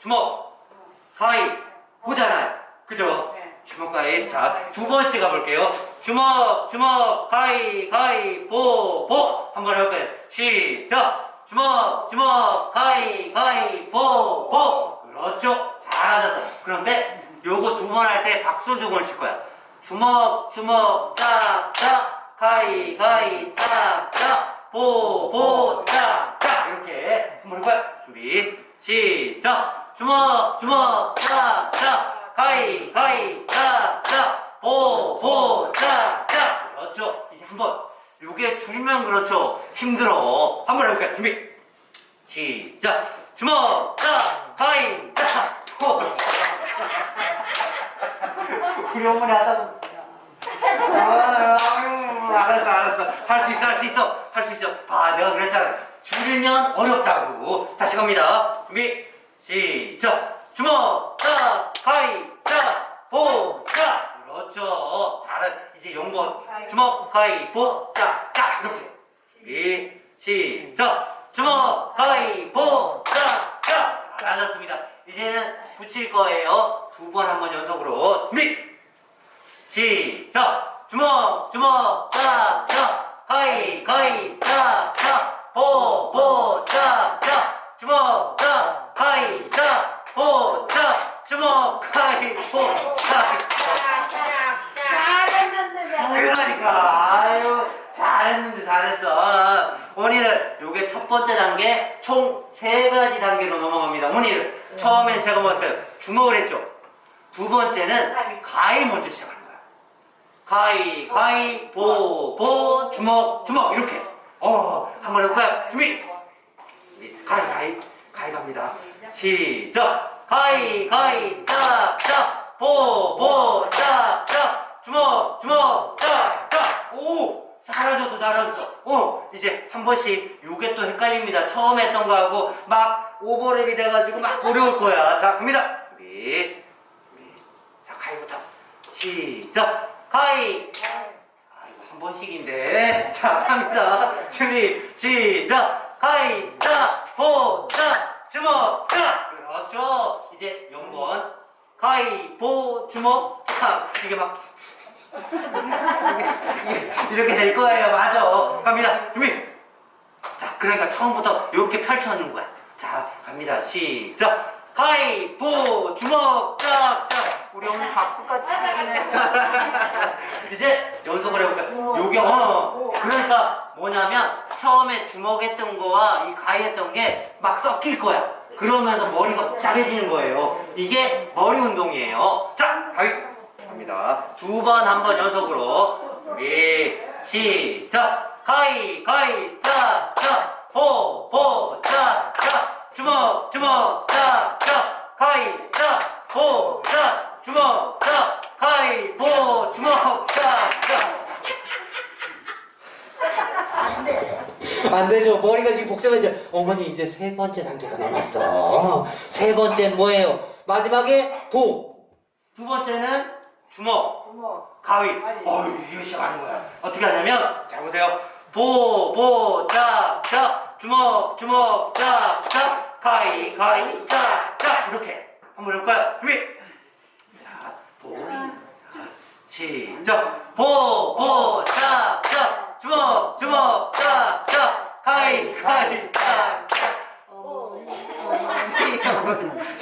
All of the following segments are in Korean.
주먹, 가위, 보잖아요. 그죠? 네. 주먹, 가위. 자, 두 번씩 가볼게요. 주먹, 주먹, 가위, 가위, 보, 보. 한번 해볼까요? 시작! 주먹, 주먹, 가위, 가위, 보, 보. 그렇죠. 잘하셨어요. 그런데 요거 두 번 할 때 박수 두 번 칠 거야. 주먹, 주먹, 짝, 짝, 가위, 가위, 짝, 짝, 보, 보, 짝, 짝. 이렇게 한번 해볼까요? 준비, 시작! 주먹, 주먹, 짝, 짝, 가위, 가위, 짝, 짝, 보, 보, 짝, 짝. 그렇죠. 이제 한번. 요게 줄면 그렇죠. 힘들어. 한 번 해볼까요? 준비, 시작! 주먹, 짝, 가위, 짝, 보. 우리 어머니 하다 아, 아유, 알았어, 알았어. 할 수 있어, 할 수 있어, 할 수 있어. 아, 내가 그랬잖아. 줄이면 어렵다고. 다시 갑니다. 준비, 시작. 주먹, 짝, 가위, 짝, 보, 짝. 그렇죠. 잘해. 이제 0번. 주먹, 가위, 보, 짝, 짝. 이렇게. 준비, 시작. 주먹, 가위, 보, 짝, 짝. 잘하셨습니다. 이제는 붙일 거예요. 두 번 한 번 연속으로. 준비! 시작! 주먹, 주먹, 짝, 짝, 가위, 가위, 짝, 짝, 보, 보, 짝, 짝, 주먹, 짝, 가위, 짝, 보, 짝, 주먹, 가위, 보, 짝, 잘했는데 그러니까, 아유, 잘했는데 잘했어. 원희들, 요게 첫 번째 단계, 총 세 가지 단계로 넘어갑니다. 원희들, 처음엔 제가 뭐였어요? 주먹을 했죠? 두 번째는 가위 먼저 시작하는 거야. 가위, 가위, 보, 보, 주먹, 주먹, 이렇게. 어, 한번 해볼까요? 준비! 가위, 가위, 가위 갑니다. 시작! 가위, 가위, 짝, 짝, 보, 보, 짝, 짝, 주먹, 주먹, 짝, 짝. 오! 잘하셨어, 잘하셨어. 어, 이제 한 번씩 요게 또 헷갈립니다. 처음에 했던 거하고 막 오버랩이 돼가지고 막 어려울 거야. 자, 갑니다. 자, 가위부터. 시작! 가위! 아이고, 한 번씩인데. 자, 갑니다. 준비, 시작! 가위, 짝, 보, 짝, 주먹, 짝! 그렇죠. 이제 0번. 가위, 보, 주먹, 짝. 이게 막. 이렇게 될 거예요. 맞아. 갑니다. 준비. 자, 그러니까 처음부터 이렇게 펼쳐놓는 거야. 자, 갑니다. 시작. 가위, 보, 주먹, 짝, 짝. 우리 어머니 박수까지 치시네. 이제 연속을 해볼까요? 요게, 어. 그러니까 뭐냐면, 처음에 주먹 했던 거와 이 가위 했던 게 막 섞일 거야. 그러면서 머리가 복잡해지는 거예요. 이게 머리 운동이에요. 자, 가위. 갑니다. 두 번 한 번 연속으로. 준비, 시작. 가위, 가위, 짝, 짝. 보, 보, 짝, 짝. 주먹, 주먹, 짝, 짝. 가위, 짝, 보, 짝. 주먹, 짝. 가위, 보, 주먹, 짝, 짝. 안 되죠. 머리가 지금 복잡해져. 어머니 이제 세 번째 단계가 남았어. 어, 세 번째는 뭐예요? 마지막에 보. 두 번째는 주먹. 주먹 가위. 어휴, 이거 시작하는 거야. 어떻게 하냐면, 자, 보세요. 보, 보, 짝, 짝, 주먹, 주먹, 짝, 짝, 가위, 가위, 짝, 짝. 이렇게. 한번 해볼까요? 준비. 자, 보. 자, 시작. 보, 보, 짝, 짝, 주먹, 주먹, 짝, 짝, 가위, 가위, 짝, 짝.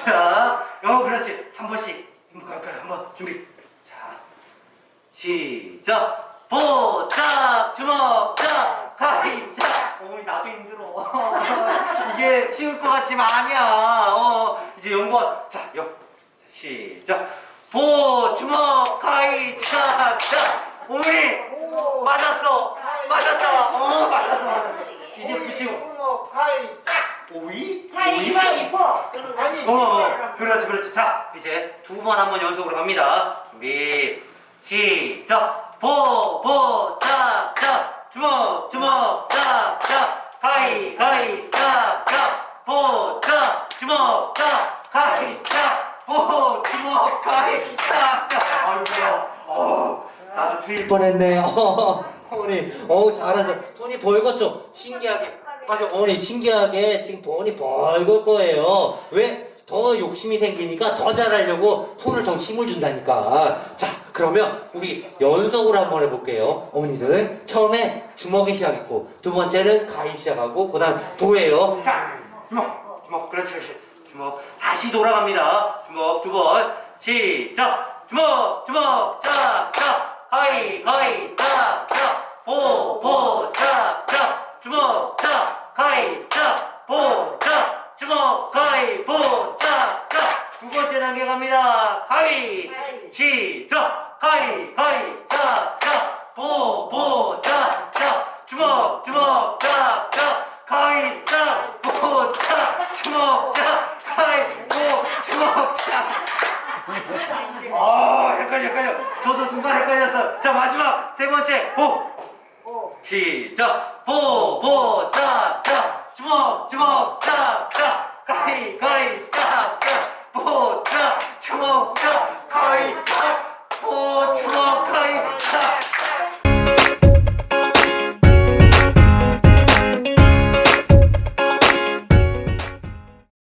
자, 어, 그렇지. 한 번씩. 한번 갈까요? 한번 준비. 자, 시작. 보, 짝, 주먹, 짝, 가위, 짝. 어머니, 나도 힘들어. 이게 쉬울 것 같지만 아니야. 어, 이제 0번. 자, 여. 시작. 보, 주먹, 가위, 짝, 짝. 어머니, 오 맞았어. 맞았다. 어, 맞았어, 맞았어. 이제 붙이고. 주먹 가위 오이? 가위 가위 보 아니 어, 어, 그렇지, 그렇지. 자, 이제 두 번 한번 연속으로 갑니다. 준비, 시 작. 보, 보, 짝, 짝. 주먹, 주먹, 짝, 짝. 가위, 가위, 짝, 짝. 보, 짝, 주먹, 짝. 가위, 짝. 보, 주먹, 가위, 짝, 짝. 아이고, 어, 나도 틀릴 뻔했네. 어, 어머니, 어우, 잘한다. 손이 벌겋죠? 신기하게. 맞아, 어머니, 신기하게 지금 돈이 벌걸 거예요. 왜? 더더 욕심이 생기니까 더 잘하려고 손을 더 힘을 준다니까. 자, 그러면 우리 연속으로 한번 해볼게요. 어머니들. 처음에 주먹이 시작했고, 두 번째는 가위 시작하고, 그 다음 도예요. 자, 주먹, 주먹, 그렇지, 그렇지. 주먹, 다시 돌아갑니다. 주먹 두 번, 시작. 주먹, 주먹, 짝, 짝. 하이, 하이, 짝, 짝. 보, 보, 짝, 짝. 주먹, 짝, 하이, 짝. 보, 짝. 주먹, 하이, 보, 짝, 짝. 두 번째 단계 하이, 시작. 하이, 하이, 짝, 짝. 보, 보, 짝, 짝. 주먹, 주먹, 짝, 짝. 가위, 짝, 보, 짝. 주먹, 짝, 가위, 보, 주먹, 짝. 아, 헷갈려, 헷갈려. 저도 순간 헷갈렸어. 자, 마지막 세 번째, 보. 오. 시작. 보, 보, 짝, 짝. 주먹, 주먹, 짝, 짝.